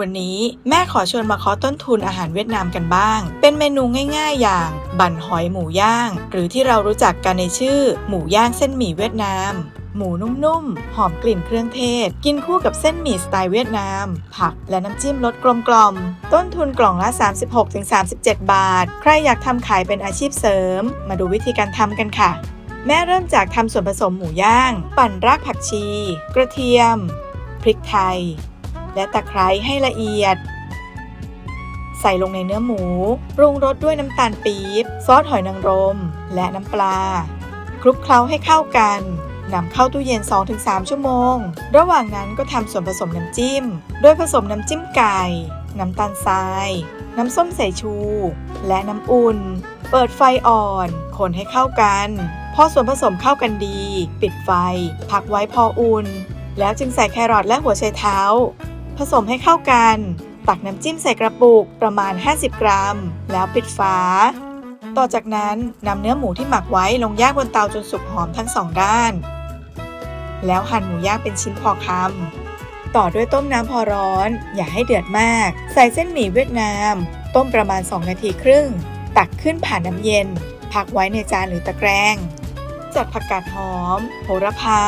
วันนี้แม่ขอชวนมาเคาะต้นทุนอาหารเวียดนามกันบ้าง เป็นเมนูง่ายๆ อย่าง บั่นหอยหมูย่าง หรือที่เรารู้จักกันในชื่อ หมูย่างเส้นหมี่เวียดนาม หมูนุ่มๆ หอมกลิ่นเครื่องเทศ กินคู่กับเส้นหมี่สไตล์เวียดนาม ผักและน้ำจิ้มรสกลมๆ ต้นทุนกล่องละ 36-37 บาท ใครอยากทำขายเป็นอาชีพเสริม มาดูวิธีการทำกันค่ะ แม่เริ่มจากทำส่วนผสมหมูย่าง ปั่นรากผักชี กระเทียม พริกไทย และตะไคร้ให้ละเอียด ใส่ลงในเนื้อหมู ปรุงรสด้วยน้ำตาลปี๊บ ซอสหอยนางรม และน้ำปลา คลุกเคล้าให้เข้ากันนำเข้าตู้เย็น 2-3 ชั่วโมง ระหว่างนั้นก็ทำส่วนผสมน้ำจิ้ม โดยผสมน้ำจิ้มไก่ น้ำตาลทราย น้ำส้มสายชู และน้ำอุ่น เปิดไฟอ่อน คนให้เข้ากัน พอส่วนผสมเข้ากันดี ปิดไฟ พักไว้พออุ่น แล้วจึงใส่แครอทและหัวไชเท้า ผสมให้เข้ากัน ตักน้ำจิ้มใส่กระปุกประมาณ 50 กรัม แล้วปิดฝา ต่อจากนั้นนำเนื้อหมูที่หมักไว้ลงย่างบนเตาจนสุกหอมทั้งสองด้าน แล้วหั่นหมูย่างเป็นชิ้นพอคำต่อด้วยต้มน้ำพอร้อน อย่าให้เดือดมาก ใส่เส้นหมี่เวียดนาม ต้มประมาณ 2 นาทีครึ่ง ตักขึ้นผ่านน้ำเย็น พักไว้ในจานหรือตะแกรงจัดผักกาดหอม โหระพา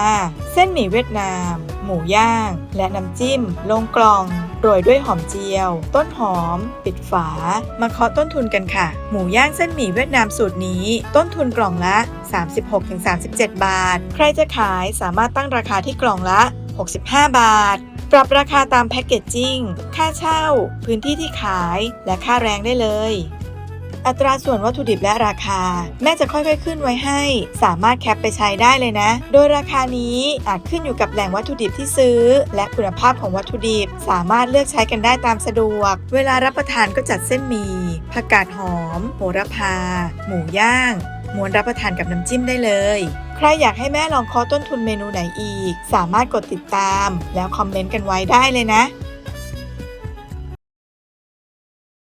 เส้นหมี่เวียดนาม หมูย่าง และน้ำจิ้ม ลงกล่องโรยด้วยหอมเจียว ต้นหอม ปิดฝา มาเคาะต้นทุนกันค่ะ หมูย่างเส้นหมี่เวียดนามสูตรนี้ ต้นทุนกล่องละ 36-37 บาท ใครจะขายสามารถตั้งราคาที่กล่องละ 65 บาท ปรับราคาตามแพ็กเกจจิ้ง ค่าเช่า พื้นที่ที่ขาย และค่าแรงได้เลย อัตราส่วนวัตถุดิบและราคา แม่จะค่อยๆขึ้นไว้ให้ สามารถแคปไปใช้ได้เลยนะ โดยราคานี้อาจขึ้นอยู่กับแหล่งวัตถุดิบที่ซื้อ และคุณภาพของวัตถุดิบ สามารถเลือกใช้กันได้ตามสะดวก เวลารับประทานก็จัดเส้นหมี่ผักกาดหอม โหระพา หมูย่างม้วนรับประทานกับน้ำจิ้มได้เลย ใครอยากให้แม่ลองคาะต้นทุนเมนูไหนอีก สามารถกดติดตาม แล้วคอมเมนต์กันไว้ได้เลยนะ